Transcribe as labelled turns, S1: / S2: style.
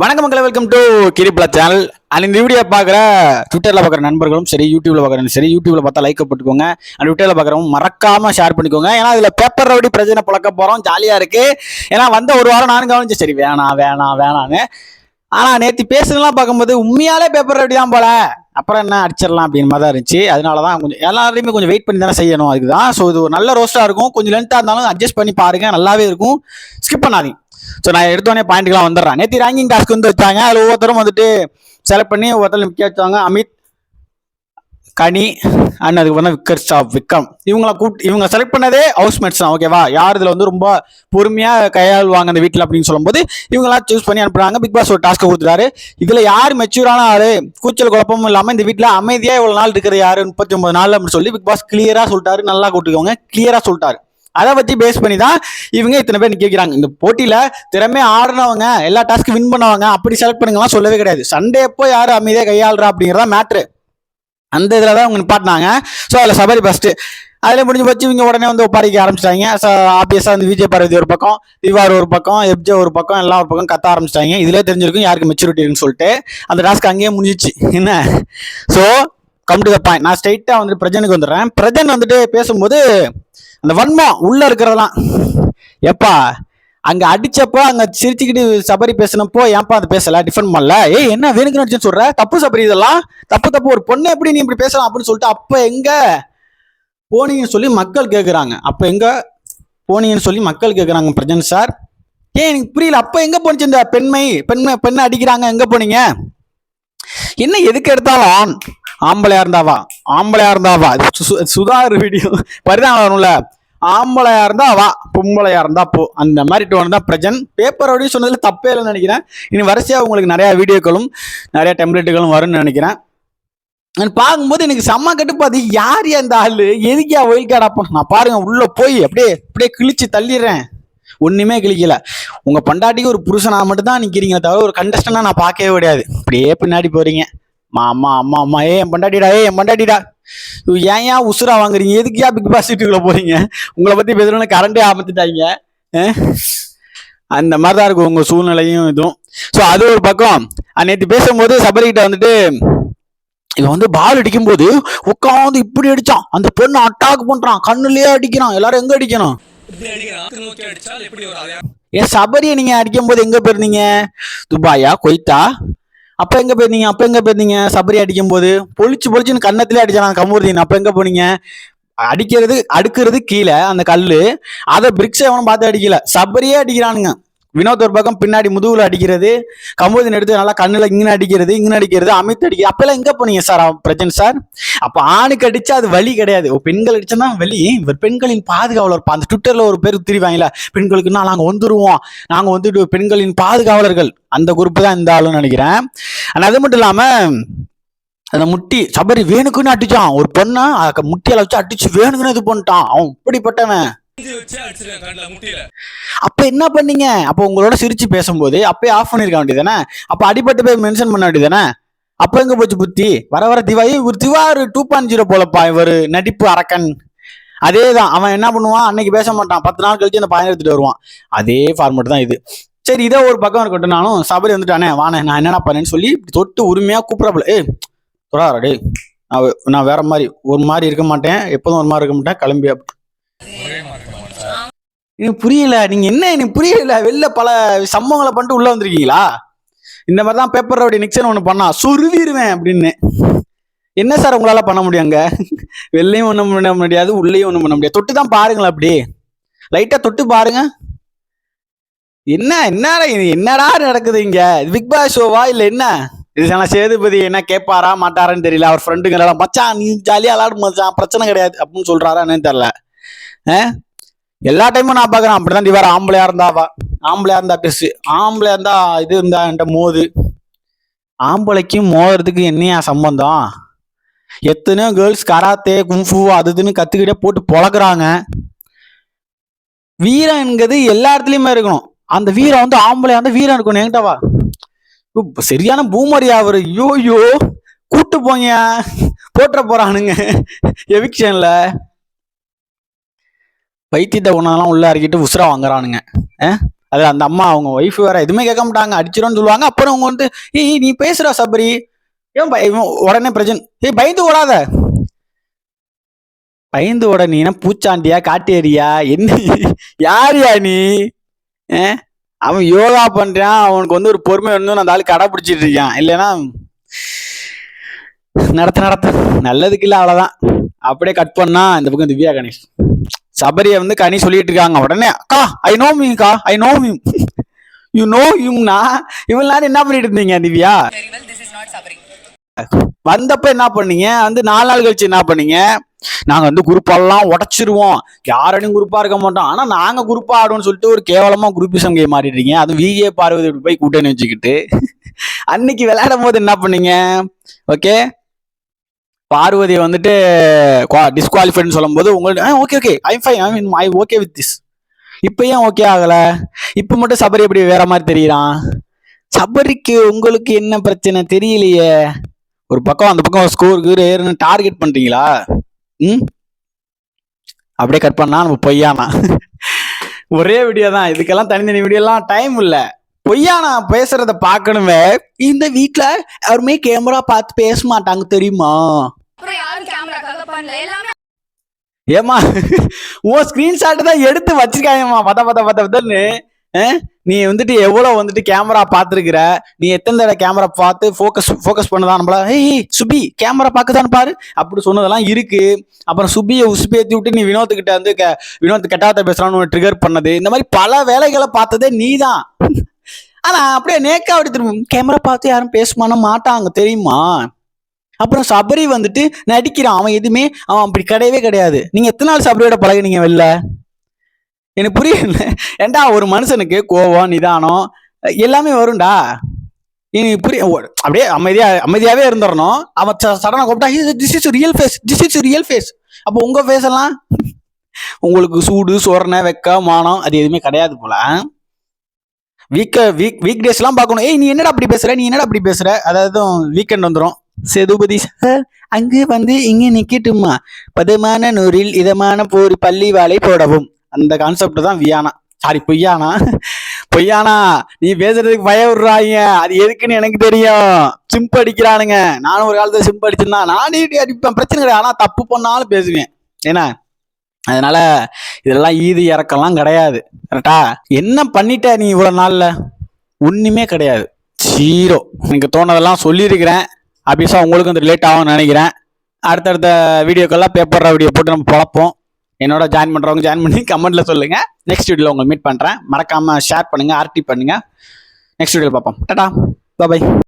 S1: வணக்கம் மக்களே welcome to கிரிப்ளா சேனல் அண்ட் இந்த வீடியோ பார்க்குற ட்விட்டரில் பார்க்குற நண்பர்களும் சரி யூடியூப்ல பார்க்குறவங்க சரி யூடியூப்ல பார்த்தா லைக் போட்டுக்கோங்க. அண்ட் ட்விட்டரில் பார்க்குறவங்க மறக்காம ஷேர் பண்ணிக்கோங்க. ஏன்னா இதில் பேப்பர் ரவுடி பிரச்சனை பழக்க போகிறோம் ஜாலியாக இருக்கு. ஏன்னா வந்த ஒரு வாரம் நானும் கவனிச்சு சரி வேணாம் வேணாம் வேணான்னு ஆனால் நேற்று பேசுனலாம் பார்க்கும்போது உண்மையாலே பேப்பர் ரவுடி தான் போல. அப்புறம் என்ன அடிச்சிடலாம் அப்படின்னு மாதிரி தான் இருந்துச்சு. அதனால தான் கொஞ்சம் எல்லாரையுமே கொஞ்சம் வெயிட் பண்ணி தானே செய்யணும். அதுக்கு தான் ஸோ இது ஒரு நல்ல ரோஸ்ட்டாக இருக்கும். கொஞ்சம் லென்த்தாக இருந்தாலும் அட்ஜஸ்ட் பண்ணி பாருங்க. நல்லாவே இருக்கும். ஸ்கிப் பண்ணாதீங்க. ஸோ நான் எடுத்தோடனே பாயிண்ட்டுக்கெல்லாம் வந்துடுறேன். நேற்று ரேங்கிங் டாஸ்க் வந்து வச்சாங்க. அதில் ஒவ்வொருத்தரும் வந்துட்டு செலக்ட் பண்ணி ஒவ்வொருத்தரும் முக்கிய வச்சாங்க அமித் கனி அண்ட் அதுக்கப்புறம் தான் விக்கர் ஸ்டாப் விக்ரம். இவங்கள கூப்பிட்டு இவங்க செலக்ட் பண்ணதே ஹவுஸ்மேட்ஸ் தான் ஓகேவா யார் இதில் வந்து ரொம்ப பொறுமையாக கையாளுவாங்க அந்த வீட்டில் அப்படின்னு சொல்லும்போது இவங்களாம் சூஸ் பண்ணி அனுப்புறாங்க. பிக் பாஸ் ஒரு டாஸ்க்கை கொடுத்துட்டாரு. இதில் யார் மெச்சூரான ஆள்? கூச்சல் குழப்பமும் இல்லாமல் இந்த வீட்டில் அமைதியாக இவ்வளோ நாள் இருக்கிற யார்? முப்பத்தி ஒன்பது நாள் அப்படின்னு சொல்லி பிக் பாஸ் கிளியராக சொல்லிட்டாரு. நல்லா கூட்டுக்கோங்க. கிளியராக சொல்லிட்டாரு. அதை பத்தி பேஸ் பண்ணி தான் இவங்க இத்தனை பேர் கேட்குறாங்க இந்த போட்டியில திறமை ஆடுறவங்க எல்லா டாஸ்க்கு வின் பண்ணவங்க அப்படி செலக்ட் பண்ணுங்கலாம் சொல்லவே கிடையாது. சண்டே எப்போ யார் அமைதியாக கையாளுறா அப்படிங்கிறதா மேட்ரு அந்த இதில் தான் அவங்க நிப்பாட்டினாங்க. ஸோ அதில் சபரி ஃபஸ்ட்டு அதில் முடிஞ்சு போச்சு இவங்க உடனே வந்து ஒப்பாரிக்க ஆரம்பிச்சிட்டாங்க. ஸோ ஆப்வியஸாக வந்து விஜய் பார்வதி ஒரு பக்கம் திவார் ஒரு பக்கம் எப்ஜே ஒரு பக்கம் எல்லாம் ஒரு பக்கம் கத்த ஆரம்பிச்சிட்டாங்க. இதுலேயே தெரிஞ்சிருக்கும் யாருக்கு மெச்சூரிட்டி இருக்குன்னு சொல்லிட்டு. அந்த டாஸ்க் அங்கேயே முடிஞ்சிச்சு. என்ன? So come to the point நான் ஸ்ட்ரைட்டாக வந்துட்டு பிரஜனுக்கு வந்துடுறேன். பிரஜன் வந்துட்டு பேசும்போது அந்த வன்மம் உள்ள இருக்கிறதெல்லாம். எப்பா அங்க அடிச்சப்போ அங்க சிரிச்சுக்கிட்டு சபரி பேசினப்போ ஏன்ப்பா அது பேசல? டிஃபன் பண்ணல? ஏய் என்ன வேணுக்கு நடிச்சுன்னு சொல்ற? தப்பு சபரி இதெல்லாம்? தப்பு தப்பு. ஒரு பொண்ணு எப்படி நீ இப்படி பேசலாம் அப்படின்னு சொல்லிட்டு அப்ப எங்க போனீங்கன்னு சொல்லி மக்கள் கேட்குறாங்க அப்ப எங்க போனீங்கன்னு சொல்லி மக்கள் கேட்குறாங்க பிரஜன் சார். ஏன் எனக்கு புரியல. அப்ப எங்க போனிச்சு இந்த பெண்மை பெண்மை பெண்ணை அடிக்கிறாங்க. எங்க போனீங்க? என்ன எதுக்கு எடுத்தாலும் ஆம்பளையா இருந்தாவா ஆம்பளையா இருந்தாவா சு- சுதார் வீடியோ பரிதானம் வரும்ல. ஆம்பளையா இருந்தா வா பொம்பளையா இருந்தா போ. அந்த மாதிரி டோன் தான் பிரஜன். பேப்பர் அப்படின்னு சொன்னதுல தப்பே இல்லைன்னு நினைக்கிறேன். இனி வரிசையா உங்களுக்கு நிறைய வீடியோக்களும் நிறைய டெம்ப்ளேட்டுகளும் வரும்னு நினைக்கிறேன். பார்க்கும்போது எனக்கு செம்ம கட்டுப்பாது யார் இந்த ஆள்? எதுக்கியா ஒயில் கார்டு நான் பாருங்க உள்ள போய் அப்படியே அப்படியே கிழிச்சு தள்ளிடுறேன். ஒன்றுமே கிழிக்கல. உங்கள் பண்டாட்டிக்கு ஒரு புருஷனாக மட்டும் தான் தவிர ஒரு கண்டஸ்டனாக நான் பார்க்கவே கிடையாது அப்படியே பின்னாடி போகிறீங்க அம்மா அம்மா அம்மா. ஏ என் பண்டாட்டிடா ஏ என் பண்டாட்டிடா. இவ ஏன் ஏன் உசுரா வாங்குறீங்க? எதுக்கு ஏன் பிக் பாஸ் சீட்டுக்குள்ள போறீங்க? உங்களை பத்தி பேசுறவங்க கரண்டே அமர்த்திட்டாங்க அஹ்? அந்த மாதிரி தான் இருக்கும் உங்க சூழ்நிலையும் இதுவும். ஸோ அது ஒரு பக்கம். நேற்று பேசும்போது சபரிகிட்ட வந்துட்டு இவன் வந்து பால் அடிக்கும்போது உட்காந்து இப்படி அடிச்சான். அந்த பொண்ணு அட்டாக் பண்றான். கண்ணுலயே அடிக்கிறான். எல்லாரும் எங்க அடிக்கணும்? ஏன் சபரியை நீங்க அடிக்கும் போது எங்க போயிருந்தீங்க? துபாயா? கொய்த்தா அப்ப எங்க போயிருந்தீங்க? அப்ப எங்க போயிருந்தீங்க? சபரி அடிக்கும் போது பொழிச்சு பொழிச்சுன்னு கன்னத்திலே அடிச்சான் கமுருதீன்? அப்ப எங்க போனீங்க? அடிக்கிறது அடுக்கிறது கீழே அந்த கல் அதை பிரிக்ஸ் எவனும் பார்த்து அடிக்கல. சபரியே அடிக்கிறானுங்க. வினோத் ஒரு பக்கம் பின்னாடி முதுகுல அடிக்கிறது கமுருதீன் எடுத்து நல்லா கண்ணுல இங்கே அடிக்கிறது இங்கே அடிக்கிறது அமித் அடிக்கிறது அப்பெல்லாம் எங்க போனீங்க சார் பிரச்சனை சார் அப்ப ஆணுக்கு அடிச்சா அது வலி கிடையாது. ஓ, பெண்கள் அடிச்சா வலி. இவர் பெண்களின் பாதுகாவலர். அந்த ட்விட்டர்ல ஒரு பேர் திரிவாங்களா பெண்களுக்குன்னா நாங்க வந்துருவோம். நாங்க வந்துட்டு பெண்களின் பாதுகாவலர்கள். அந்த குரூப் தான் இந்த ஆளுன்னு நினைக்கிறேன். ஆனா அது மட்டும் இல்லாம அந்த முட்டி சபரி வேணுக்குன்னு அடிச்சான். ஒரு பொண்ணை முட்டியால வச்சு அடிச்சு வேணுக்குன்னு இது பண்ணிட்டான். அவன் இப்படிப்பட்டவன். அப்ப என்ன பண்ணீங்க? அப்ப உங்களோட சிரிச்சு பேசும்போது அப்பயே ஆஃப் பண்ணிருக்க வேண்டியதானே அப்ப அடிபட்டு போய் மென்ஷன் பண்ண வேண்டியதானே அப்ப எங்க போச்சு புத்தி? வர வர திவாயி இவர் திவாரு டூ பாயிண்ட் ஜீரோ போலப்பா இவர் நடிப்பு அரக்கன். அதேதான் அவன் என்ன பண்ணுவான்? அன்னைக்கு பேச மாட்டான். பத்து நாள் கழிச்சு அந்த பையன் எடுத்துட்டு வருவான். அதே ஃபார்மேட் தான் இது. சரி இதே ஒரு பக்கம் இருக்கட்டும் நானும் சபரி வந்துட்டானே வானே நான் என்னடா பண்ணேன்னு சொல்லி இப்படி தொட்டு உரிமையா கூப்பிடப்பல ஏ தொடாரா நான் நான் வேற மாதிரி ஒரு மாதிரி இருக்க மாட்டேன். எப்போதும் ஒரு மாதிரி இருக்க மாட்டேன். கிளம்பி அப்படி
S2: ஒரே மாதிரி இருக்க மாட்டேன்
S1: எனக்கு புரியல. நீங்க என்ன எனக்கு புரியல. வெளில பல சம்பவங்களை பண்ணிட்டு உள்ள வந்திருக்கீங்களா? இந்த மாதிரி தான் பேப்பர் ரவுடி நிக்சன் ஒன்று பண்ணா சுருவிடுவேன் அப்படின்னு. என்ன சார் உங்களால பண்ண முடியுங்க வெளிலையும் ஒன்றும் பண்ண முடியாது உள்ளேயும் ஒன்றும் பண்ண முடியாது. தொட்டு தான் பாருங்களேன் அப்படி. லைட்டா தொட்டு பாருங்க. என்ன என்னடா இது? என்னடா நடக்குது இங்க? பிக் பாஸ் ஷோவா இல்ல என்ன? இது நான் சேதுபதி என்ன கேட்பாரா மாட்டாரான்னு தெரியல. அவர் ஃப்ரெண்டுங்க மச்சான் நீ ஜாலியா விளாடும் மச்சான் பிரச்சனை கிடையாது அப்படின்னு சொல்றாரா என்னன்னு தெரியல. ஆ? எல்லா டைமும் நான் பார்க்குறேன். அப்படிதான் திவார. ஆம்பளையா இருந்தாவா ஆம்பளையா இருந்தா பேசு ஆம்பளையா இருந்தா இது இருந்தா என்கிட்ட மோது. ஆம்பளைக்கும் மோதுறதுக்கு என்னையா சம்பந்தம்? எத்தனையோ கேர்ள்ஸ் கராத்தே கும்ஃபு அது இதுன்னு கத்துக்கிட்டே போட்டு பொழக்குறாங்க. வீரம் என்கிறது எல்லா இடத்துலயுமே இருக்கணும். அந்த வீரம் வந்து ஆம்பளையா வந்து வீரம் இருக்கணும். என்கிட்டவா சரியான பூமரியா அவரு. ஐயோ ஐயோ. கூட்டு போங்க போட்டுற போறானுங்க. எவிக்ஷன்ல பைத்தியத்தை உணவெல்லாம் உள்ள இறக்கிட்டு உசுரா வாங்குறானுங்க. அஹ்? அது அந்த அம்மா அவங்க ஒய்ஃப் வேற எதுவுமே கேட்க மாட்டாங்க. அடிச்சிடும்னு சொல்லுவாங்க. அப்புறம் அவங்க வந்து ஏய் நீ பேசுறா சபரி. ஏன் பய- இவன் உடனே பிரச்சனை ஏய் பயந்து ஓடாத. பயந்து ஓட நீ பூச்சாண்டியா காட்டேரியா? என்ன யாரியா நீ? அவன் யோகா பண்றான். அவனுக்கு வந்து ஒரு பொறுமை வந்து அந்த ஆள் கடைப்பிடிச்சிட்டு இருக்கான். இல்லைன்னா நடத்த நடத்த. நல்லதுக்கு இல்லை அவ்வளோதான் அப்படியே கட் பண்ணா இந்த பக்கம் திவ்யா கணேஷ். சபரியை வந்து கனி சொல்லிட்டு இருக்காங்க உடனே அக்கா I know மீக்கா I know me you know யூம்னா இவ்வளவு நேரம் என்ன பண்ணிட்டு இருந்தீங்க திவ்யா. வந்தப்ப என்ன பண்ணீங்க? வந்து நாலு நாள் கழிச்சு என்ன பண்ணீங்க? நாங்க வந்து குரூப்பெல்லாம் உடைச்சிருவோம். யாரோடையும் குரூப்பா இருக்க மாட்டோம். ஆனா நாங்க குரூப்பா ஆடுவோம்னு சொல்லிட்டு ஒரு கேவலமா குரூப்பிசம் கேம் ஆடிடுறீங்க அது விஏ பார்வதி போய் கூட்டணி வச்சுக்கிட்டு. அன்னைக்கு விளையாடும் போது என்ன பண்ணீங்க? ஓகே பார்வதி வந்துட்டு டிஸ்குவாலிஃபைட்னு சொல்லும்போது உங்களுக்கு okay okay I fine I mean I okay with this இப்போ ஏன் ஓகே ஆகலை? இப்போ மட்டும் சபரி எப்படி வேற மாதிரி தெரியுறான்? சபரிக்கு உங்களுக்கு என்ன பிரச்சனை தெரியலையே. ஒரு பக்கம் அந்த பக்கம் ஸ்கோருக்கு ஏறுன்னு டார்கெட் பண்ணுறீங்களா ம்? அப்படியே கட் பண்ணா நம்ம பொய்யானா. ஒரே வீடியோ தான் இதுக்கெல்லாம் தனித்தனி வீடியோலாம் டைம் இல்லை. பொய்யானா பேசுறத பார்க்கணுமே. இந்த வீட்ல யாருமே கேமரா பார்த்து பேச மாட்டாங்க தெரியுமா?
S3: அப்புறம் யாரும் கேமராக்காக பண்ணல. எல்லாமே
S1: ஏமா உன் ஸ்கிரீன்ஷாட் தான் எடுத்து வச்சிருக்காங்கம்மா. பத்த பத்த பத்த பத்தன்னு? நீ வந்துட்டு எவ்வளவு வந்துட்டு கேமரா பார்த்துருக்குற? நீ எத்தனை தடவை கேமரா பார்த்து ஃபோக்கஸ் ஃபோக்கஸ் பண்ணதான் நம்மள ஏய் சுபி கேமரா பார்க்கதான் பாரு. அப்படி சொன்னதெல்லாம் இருக்கு. அப்புறம் சுபியை உசுப்பேத்தி விட்டு நீ வினோத்துக்கிட்ட வந்து கே- வினோத் கெட்டாத்த பேசுறான்னு ட்ரிகர் பண்ணது. இந்த மாதிரி பல வேலைகளை பார்த்ததே நீதான். ஆனால் அப்படியே நேக்கா எடுத்துருவோம் திரும்ப கேமரா பார்த்து யாரும் பேசுமானா மாட்டாங்க தெரியுமா? அப்புறம் சபரி வந்துட்டு நடிக்கிறான். அவன் எதுவுமே அவன் அப்படி கிடையவே கிடையாது. நீங்கள் எத்தனை நாள் சபரியோட பழகினீங்க வெளில? எனக்கு புரியல. ஏண்டா ஒரு மனுஷனுக்கு கோவம் நிதானம் எல்லாமே வரும்டா. எனக்கு புரிய அப்படியே அமைதியா அமைதியாவே இருந்துடணும் அவன் சடனாக கூப்பிட்டா this is real face this is real face அப்போ உங்க ஃபேஸ் எல்லாம் உங்களுக்கு சூடு சொரணை வெக்க மானம் அது எதுவுமே கிடையாது போல. வீக்க வீக் வீக் டேஸ்லாம் பார்க்கணும். ஏய் நீ என்னடா அப்படி பேசுற? நீ என்னடா அப்படி பேசுற? அதாவது வீக்கெண்ட் வந்துடும் செதுபதி சார் அங்கு வந்து இங்கே நிக்கட்டுமா? பதமான நூறில் இதமான போர் பள்ளி வாழை போடவும். அந்த கான்செப்ட் தான் வியானா. சாரி பொய்யானா? பொய்யானா நீ பேசுறதுக்கு பயம் விடுறாங்க அது எதுக்குன்னு எனக்கு தெரியும். சிம்பு அடிக்கிறானுங்க. நானும் ஒரு காலத்துல சிம்பு அடிச்சிருந்தா நானே இப்படி அடிப்பேன். பிரச்சனை கிடையாது. ஆனா தப்பு பண்ணாலும் பேசுவேன். ஏன்னா அதனால இதெல்லாம் ஈது இறக்கம்லாம் கிடையாது. கரெக்டா என்ன பண்ணிட்ட நீ இவ்வளோ நாளில்? ஒன்றுமே கிடையாது. ஜீரோ எனக்கு தோணதெல்லாம் சொல்லியிருக்கிறேன். அபிஷா உங்களுக்கும் வந்து ரிலேட் ஆகும்னு நினைக்கிறேன். அடுத்தடுத்த வீடியோக்கெல்லாம் பேப்பர் வீடியோ போட்டு நம்ம பழப்போம். என்னோட ஜாயின் பண்ணுறவங்க ஜாயின் பண்ணி கமெண்ட்டில் சொல்லுங்கள் நெக்ஸ்ட் வீடியோவில் உங்களை மீட் பண்ணுறேன் மறக்காமல் ஷேர் பண்ணுங்கள் ஆர்டி பண்ணுங்கள் நெக்ஸ்ட் வீடியோவில் பார்ப்போம். டாடா பாய்